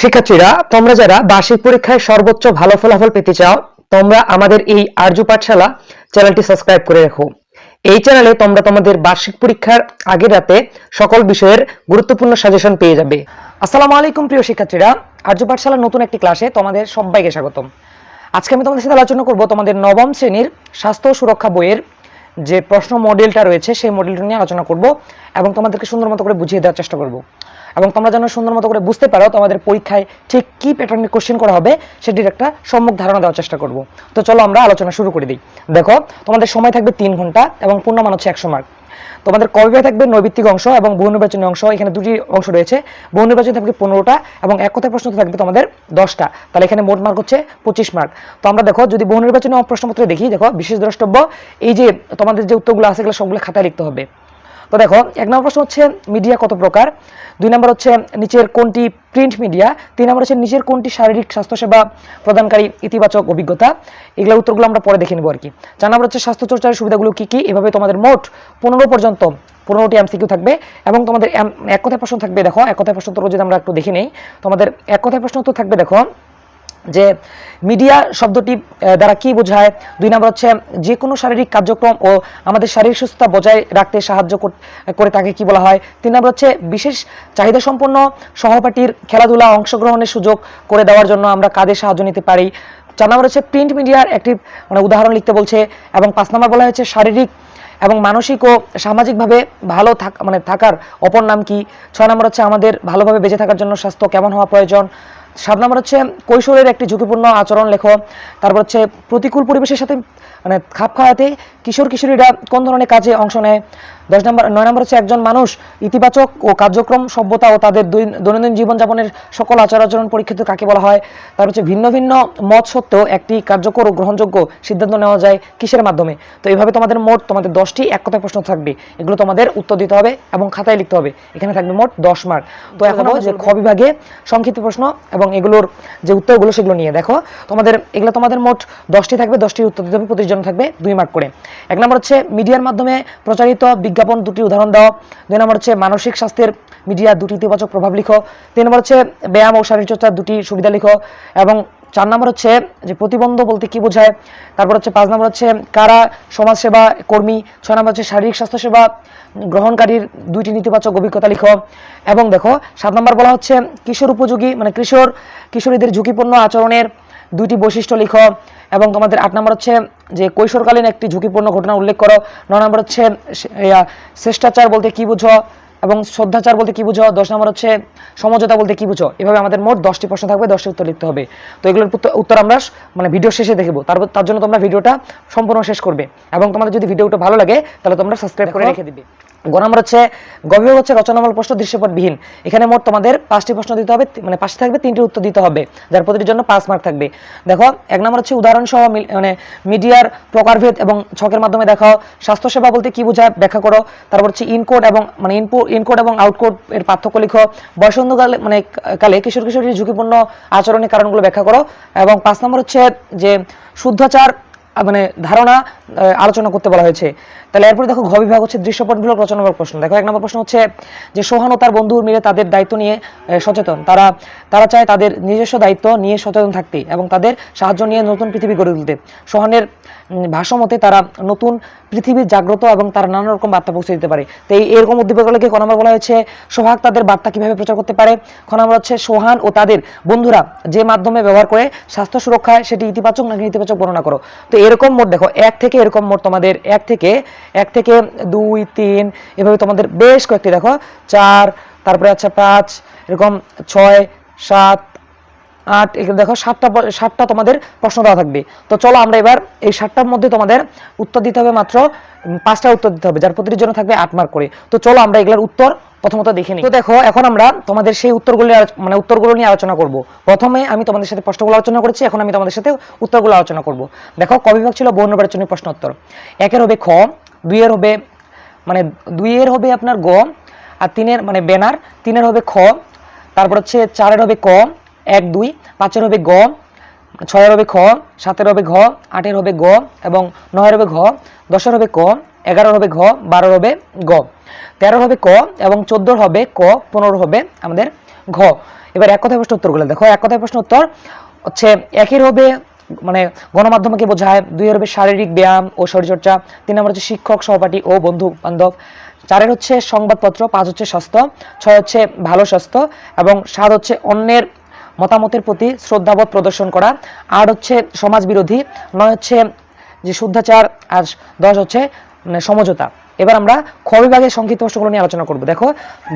শিক্ষার্থীরা, তোমরা যারা বার্ষিক পরীক্ষায় সর্বোচ্চ ভালো ফলাফল পেতে চাও, তোমরা আমাদের এই আর্য পাঠশালা চ্যানেলটি সাবস্ক্রাইব করে রাখো। এই চ্যানেলে তোমরা তোমাদের বার্ষিক পরীক্ষার আগের রাতে সকল বিষয়ের গুরুত্বপূর্ণ সাজেশন পেয়ে যাবে। আসসালামু আলাইকুম, প্রিয় শিক্ষার্থীরা। আর্য পাঠশালার নতুন একটি ক্লাসে তোমাদের সবাইকে স্বাগতম। আজকে আমি তোমাদের সাথে আলোচনা করব তোমাদের নবম শ্রেণির স্বাস্থ্য সুরক্ষা বইয়ের যে প্রশ্ন মডেলটা রয়েছে, সেই মডেলটা নিয়ে আলোচনা করব এবং তোমাদেরকে সুন্দর মতো করে বুঝিয়ে দেওয়ার চেষ্টা করব। এবং তোমরা যেন সুন্দর মতো করে বুঝতে পারো তোমাদের পরীক্ষায় ঠিক কী প্যাটার্নে কোশ্চেন করা হবে, সেটির একটা সম্মুখ ধারণা দেওয়ার চেষ্টা করব। তো চলো আমরা আলোচনা শুরু করে দিই। দেখো, তোমাদের সময় থাকবে তিন ঘণ্টা এবং পূর্ণমান হচ্ছে একশো মার্ক তোমাদের কবিভাগে থাকবে নৈবিত্তিক অংশ এবং বহু নির্বাচনী অংশ, এখানে দুটি অংশ রয়েছে। বহু নির্বাচনী থাকবে পনেরোটা এবং এক কথায় প্রশ্ন থাকবে তোমাদের দশটা। তাহলে এখানে মোট মার্ক হচ্ছে পঁচিশ মার্ক তো আমরা দেখো, যদি বহু নির্বাচনী প্রশ্নপত্রে দেখি, দেখো, বিশেষ দ্রষ্টব্য, এই যে তোমাদের যে উত্তরগুলো আছে, এগুলো সবগুলো খাতায় লিখতে হবে। তো দেখো, এক নম্বর প্রশ্ন হচ্ছে মিডিয়া কত প্রকার? দুই নম্বর হচ্ছে, নিচের কোনটি প্রিন্ট মিডিয়া তিন নম্বর হচ্ছে, নিচের কোনটি শারীরিক স্বাস্থ্যসেবা প্রদানকারী ইতিবাচক অভিজ্ঞতা? এগুলো উত্তরগুলো আমরা পরে দেখে নেব আর কি। চার নম্বর হচ্ছে, স্বাস্থ্যচর্চার সুবিধাগুলো কী কী? এভাবে তোমাদের মোট পনেরো পর্যন্ত, পনেরোটি এমসিকিউ থাকবে এবং তোমাদের এক কথায় প্রশ্ন থাকবে, দেখো, এক কথায় প্রশ্ন উত্তর যদি আমরা একটু দেখে নেই। তোমাদের এক কথায় প্রশ্ন তো থাকবে, দেখো যে মিডিয়া শব্দটি দ্বারা কি বোঝায়? দুই নম্বর হচ্ছে যে কোনো শারীরিক কার্যক্রম ও আমাদের শারীরিক সুস্থতা বজায় রাখতে সাহায্য করে তাকে কি বলা হয়? তিন নম্বর হচ্ছে, বিশেষ চাহিদা সম্পন্ন সহপাঠীর খেলাধুলা অংশগ্রহণের সুযোগ করে দেওয়ার জন্য আমরা কাদের সাহায্য নিতে পারি। চার নম্বর হচ্ছে, প্রিন্ট মিডিয়ার একটি মানে উদাহরণ লিখতে বলছে এবং পাঁচ নম্বর বলা হয়েছে, শারীরিক এবং মানসিক ও সামাজিকভাবে ভালো থাক মানে থাকার অপর নাম কি? ছয় নম্বর হচ্ছে, আমাদের ভালোভাবে বেঁচে থাকার জন্য স্বাস্থ্য কেমন হওয়া প্রয়োজন? সাত নম্বর হচ্ছে কৈশোরের একটি ঝুঁকিপূর্ণ আচরণ লেখো। তারপর হচ্ছে প্রতিকূল পরিবেশের সাথে মানে খাপ খাওয়াতে কিশোর কিশোরীরা কোন ধরনের কাজে অংশ নেয়? দশ নম্বর, নয় নম্বর হচ্ছে একজন মানুষ, ইতিবাচক ও কার্যক্রম, সভ্যতা ও তাদের দৈনন্দিন জীবনযাপনের সকল আচার আচরণ পরীক্ষিত কাকে বলা হয়? তার হচ্ছে ভিন্ন ভিন্ন মত সত্ত্বেও একটি কার্যকর ও গ্রহণযোগ্য সিদ্ধান্ত নেওয়া যায় কিসের মাধ্যমে? তো এইভাবে তোমাদের মোট, তোমাদের দশটি এক কথায় প্রশ্ন থাকবে। এগুলো তোমাদের উত্তর দিতে হবে এবং খাতায় লিখতে হবে। এখানে থাকবে মোট দশ মার্ক। তো এখন যে খ বিভাগে সংক্ষিপ্ত প্রশ্ন এবং এগুলোর যে উত্তরগুলো সেগুলো নিয়ে, দেখো। তোমাদের, এগুলো তোমাদের মোট দশটি থাকবে, দশটির উত্তর দিতে হবে প্রতিজন থাকবে, দুই মার্ক করে। এক নম্বর হচ্ছে, মিডিয়ার মাধ্যমে প্রচারিত বিজ্ঞাপন দুটি উদাহরণ দাও। দুই নম্বর হচ্ছে মানসিক স্বাস্থ্যের মিডিয়া দুটি ইতিবাচক প্রভাব লিখো। তিন নম্বর হচ্ছে ব্যায়াম ও শারীরচর্চার দুটি সুবিধা লিখো। এবং চার নম্বর হচ্ছে যে প্রতিবন্ধ বলতে কি বোঝায়, তারপর হচ্ছে পাঁচ নম্বর হচ্ছে কারা সমাজসেবা কর্মী, ছয় নম্বর হচ্ছে শারীরিক স্বাস্থ্যসেবা গ্রহণকারীর দুইটি নেতিবাচক অভিজ্ঞতা লিখো। এবং দেখো, সাত নম্বর বলা হচ্ছে কিশোর উপযোগী মানে কিশোর, কিশোরীদের ঝুঁকিপূর্ণ আচরণের দুইটি বৈশিষ্ট্য লিখো। এবং তোমাদের আট নম্বর হচ্ছে যে কৈশোরকালীন একটি ঝুঁকিপূর্ণ ঘটনা উল্লেখ করো। ন নম্বর হচ্ছে শ্রেষ্টাচার বলতে কি বুঝো এবং শ্রদ্ধাচার বলতে কি বুঝো? দশ নম্বর হচ্ছে সমঝোতা বলতে কি বুঝো? এভাবে আমাদের মোট দশটি প্রশ্ন থাকবে দশটি উত্তর লিখতে হবে। তো এগুলোর উত্তর- উত্তর আমরা মানে ভিডিও শেষে দেখব তারপর তার জন্য তোমরা ভিডিওটা সম্পূর্ণ শেষ করবে। এবং তোমাদের যদি ভিডিওটা ভালো লাগে তাহলে তোমরা সাবস্ক্রাইব করে রেখে দিবে। গ নম্বর হচ্ছে গভীর হচ্ছে রচনামূলক প্রশ্ন, দৃশ্যপটবিহীন। এখানে মোট তোমাদের পাঁচটি প্রশ্ন দিতে হবে মানে পাঁচটি থাকবে, তিনটি উত্তর দিতে হবে, যার প্রতিটির জন্য পাঁচ মার্ক থাকবে। দেখো, এক নম্বর হচ্ছে উদাহরণ সহ মানে মিডিয়ার প্রকারভেদ এবং ছকের মাধ্যমে দেখাও। স্বাস্থ্যসেবা বলতে কি বোঝায়, ব্যাখ্যা করো। তারপর হচ্ছে ইনকোড এবং মানে ইনপুট ইনকোড এবং আউটকোড এর পার্থক্য লিখো। বয়সন্ধকালে মানে কালে কিশোর কিশোরীর ঝুঁকিপূর্ণ আচরণের কারণগুলো ব্যাখ্যা করো। এবং পাঁচ নম্বর হচ্ছে যে শুদ্ধাচার মানে ধারণা আলোচনা করতে বলা হয়েছে। তাহলে এরপরে দেখো ঘ বিভাগ হচ্ছে দৃশ্যপটমূলক রচনামূলক প্রশ্ন। দেখো এক নম্বর প্রশ্ন হচ্ছে যে সোহান ও তার বন্ধু মিলে তাদের দায়িত্ব নিয়ে সচেতন। তারা তারা চায় তাদের নিজস্ব দায়িত্ব নিয়ে সচেতন থাকতে এবং তাদের সাহায্য নিয়ে নতুন পৃথিবী গড়ে তুলতে। সোহানের ভাষ্যমতে তারা নতুন পৃথিবীর জাগ্রত এবং তারা নানা রকম বার্তা পৌঁছে দিতে পারে। তো এই এরকম উদ্দীপকগুলোকে ক নম্বর বলা হয়েছে, সোহাগ তাদের বার্তা কীভাবে প্রচার করতে পারে? খ নম্বর হচ্ছে সোহান ও তাদের বন্ধুরা যে মাধ্যমে ব্যবহার করে স্বাস্থ্য সুরক্ষায় সেটি ইতিবাচক নাকি নেতিবাচক বর্ণনা করো? তো এরকম মোট দেখো, এক থেকে এরকম মোট তোমাদের, এক থেকে এক থেকে দুই, তিন, এভাবে তোমাদের বেশ কয়েকটি দেখো, চার, তারপরে আচ্ছা পাঁচ, এরকম ছয়, সাত আট দেখো, সাতটা সাতটা তোমাদের প্রশ্ন দেওয়া থাকবে। তো চলো আমরা এবার এই সাতটার মধ্যে তোমাদের উত্তর দিতে হবে মাত্র পাঁচটা উত্তর দিতে হবে, যার প্রতিটির জন্য থাকবে আট মার্ক করে। তো চলো আমরা এগুলোর উত্তর প্রথমত দেখে নিই। তো দেখো, এখন আমরা তোমাদের সেই উত্তরগুলো মানে উত্তরগুলো নিয়ে আলোচনা করব। প্রথমে আমি তোমাদের সাথে প্রশ্নগুলো আলোচনা করেছি, এখন আমি তোমাদের সাথে উত্তরগুলো আলোচনা করব। দেখো, ক বিভাগ ছিল বহু নির্বাচনী প্রশ্ন উত্তর একের হবে খ, দুইয়ের হবে মানে দুইয়ের হবে আপনার গ, আর তিনের মানে ব্যানার তিনের হবে খ, তারপর হচ্ছে চারের হবে ক এক, দুই, পাঁচের হবে গ, ছয়ের হবে খ, সাতের হবে ঘ, আটের হবে গ এবং নয়ের হবে ঘ, দশের হবে ক, এগারোর হবে ঘ, বারোর হবে গ। তেরোর হবে ক এবং চোদ্দোর হবে ক পনেরো হবে আমাদের ঘ। এবার এক কথায় প্রশ্ন উত্তরগুলো দেখো। এক কথায় প্রশ্ন উত্তর হচ্ছে একের হবে মানে গণমাধ্যমকে বোঝায় দুই হবে শারীরিক ব্যায়াম ও শরীরচর্চা, তিন নম্বর হচ্ছে শিক্ষক, সহপাঠী ও বন্ধু বান্ধব। চারের হচ্ছে সংবাদপত্র, পাঁচ হচ্ছে স্বাস্থ্য, ছয় হচ্ছে ভালো স্বাস্থ্য এবং সাত হচ্ছে অন্যের মতামতের প্রতি শ্রদ্ধাবোধ প্রদর্শন করা। আর হচ্ছে সমাজ বিরোধী নয় হচ্ছে যে শুদ্ধাচার, আর দশ হচ্ছে মানে সমঝোতা। এবার আমরা খ বিভাগের সংক্ষিপ্ত প্রশ্নগুলো নিয়ে আলোচনা করব। দেখো,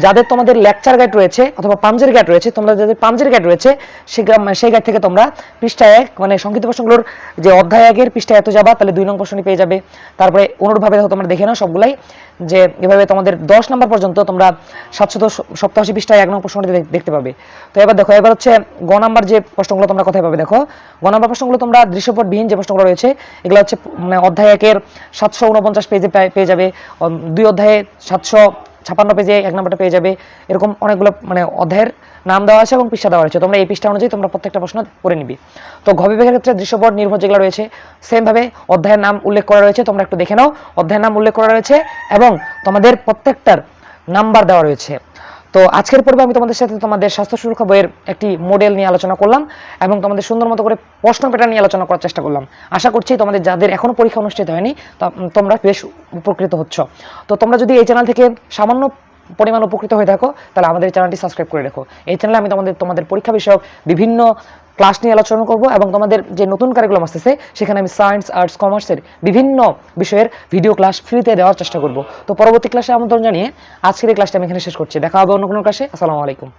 যাদের তোমাদের লেকচার গাইড রয়েছে অথবা পাঞ্জের গাইড রয়েছে, তোমরা যাদের পাঞ্জের গাইড রয়েছে সেই গাইড থেকে তোমরা পৃষ্ঠা এক মানে সংক্ষিপ্ত প্রশ্নগুলোর যে অধ্যায় একের পৃষ্ঠা এত যাবা, তাহলে দুই নং প্রশ্নটি পেয়ে যাবে। তারপরে অনুরূপভাবে দেখো তোমরা দেখে নাও সবগুলাই, যে এভাবে তোমাদের দশ নম্বর পর্যন্ত তোমরা সাতশত সপ্তাশি পৃষ্ঠায় এক নং প্রশ্নটি দেখতে পাবে। তো এবার দেখো, এবার হচ্ছে গ নাম্বার যে প্রশ্নগুলো তোমরা কোথায় পাবে দেখো। গ নাম্বার প্রশ্নগুলো তোমরা দৃশ্যপটবিহীন যে প্রশ্নগুলো রয়েছে, এগুলো হচ্ছে মানে অধ্যায় একের সাতশো উনপঞ্চাশ পেজে পেয়ে- যাবে। দুই অধ্যায়ে সাতশো ছাপান্ন পেজে এক নম্বরটা পেয়ে যাবে। এরকম অনেকগুলো মানে অধ্যায়ের নাম দেওয়া আছে এবং পৃষ্ঠা দেওয়া আছে তোমরা এই পৃষ্ঠা অনুযায়ী তোমরা প্রত্যেকটা প্রশ্ন করে নিবি। তো ঘ বিভাগের ক্ষেত্রে দৃশ্যপট, নির্ভর যেগুলো রয়েছে সেমভাবে অধ্যায়ের নাম উল্লেখ করা রয়েছে। তোমরা একটু দেখে নাও অধ্যায়ের নাম উল্লেখ করা রয়েছে এবং তোমাদের প্রত্যেকটার নাম্বার দেওয়া রয়েছে। তো আজকের পর্বে আমি তোমাদের সাথে তোমাদের স্বাস্থ্য সুরক্ষা বইয়ের একটি মডেল নিয়ে আলোচনা করলাম এবং তোমাদের সুন্দর মতো করে প্রশ্ন প্যাটার্ন নিয়ে আলোচনা করার চেষ্টা করলাম। আশা করছি তোমাদের যাদের এখনও পরীক্ষা অনুষ্ঠিত হয়নি তোমরা বেশ উপকৃত হচ্ছ। তো তোমরা যদি এই চ্যানেল থেকে সামান্য পরিমাণ উপকৃত হয়ে থাকো, তাহলে আমাদের চ্যানেলটি সাবস্ক্রাইব করে রেখো। এই চ্যানেলে আমি তোমাদের তোমাদের পরীক্ষা বিষয়ক বিভিন্ন ক্লাস নিয়ে আলোচনা করব এবং তোমাদের যে নতুন কারিকুলাম আসতেছে, সেখানে আমি সায়েন্স আর্টস কমার্সের বিভিন্ন বিষয়ের ভিডিও ক্লাস ফ্রিতে দেওয়ার চেষ্টা করব। তো পরবর্তী ক্লাসে আমন্ত্রণ জানিয়ে আজকের এই ক্লাসটা আমি এখানে শেষ করছি। দেখা হবে অন্য কোনো ক্লাসে আসসালামু আলাইকুম।